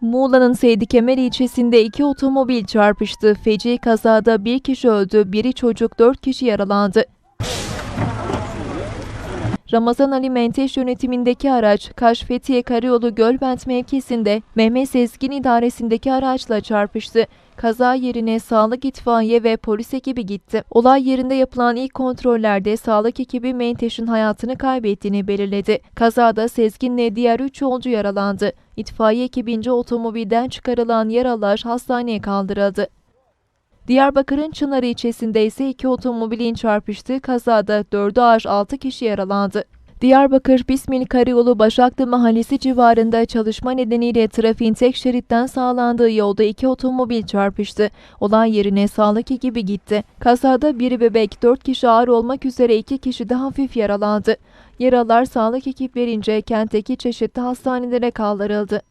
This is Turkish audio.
Muğla'nın Seydi Kemer ilçesinde iki otomobil çarpıştı. Feci kazada bir kişi öldü, biri çocuk, dört kişi yaralandı. Ramazan Ali Menteş yönetimindeki araç, Kaş Fethiye Karayolu Gölbent mevkisinde Mehmet Sezgin idaresindeki araçla çarpıştı. Kaza yerine sağlık itfaiye ve polis ekibi gitti. Olay yerinde yapılan ilk kontrollerde sağlık ekibi Menteş'in hayatını kaybettiğini belirledi. Kazada Sezgin'le diğer 3 yolcu yaralandı. İtfaiye ekibince otomobilden çıkarılan yaralılar hastaneye kaldırıldı. Diyarbakır'ın Çınar ilçesinde ise iki otomobilin çarpıştığı kazada 4'ü ağır 6 kişi yaralandı. Diyarbakır Bismil Karayolu Başaklı Mahallesi civarında çalışma nedeniyle trafiğin tek şeritten sağlandığı yolda iki otomobil çarpıştı. Olay yerine sağlık ekibi gitti. Kazada biri bebek, 4 kişi ağır olmak üzere 2 kişi de hafif yaralandı. Yaralılar sağlık ekiplerince kentteki çeşitli hastanelere kaldırıldı.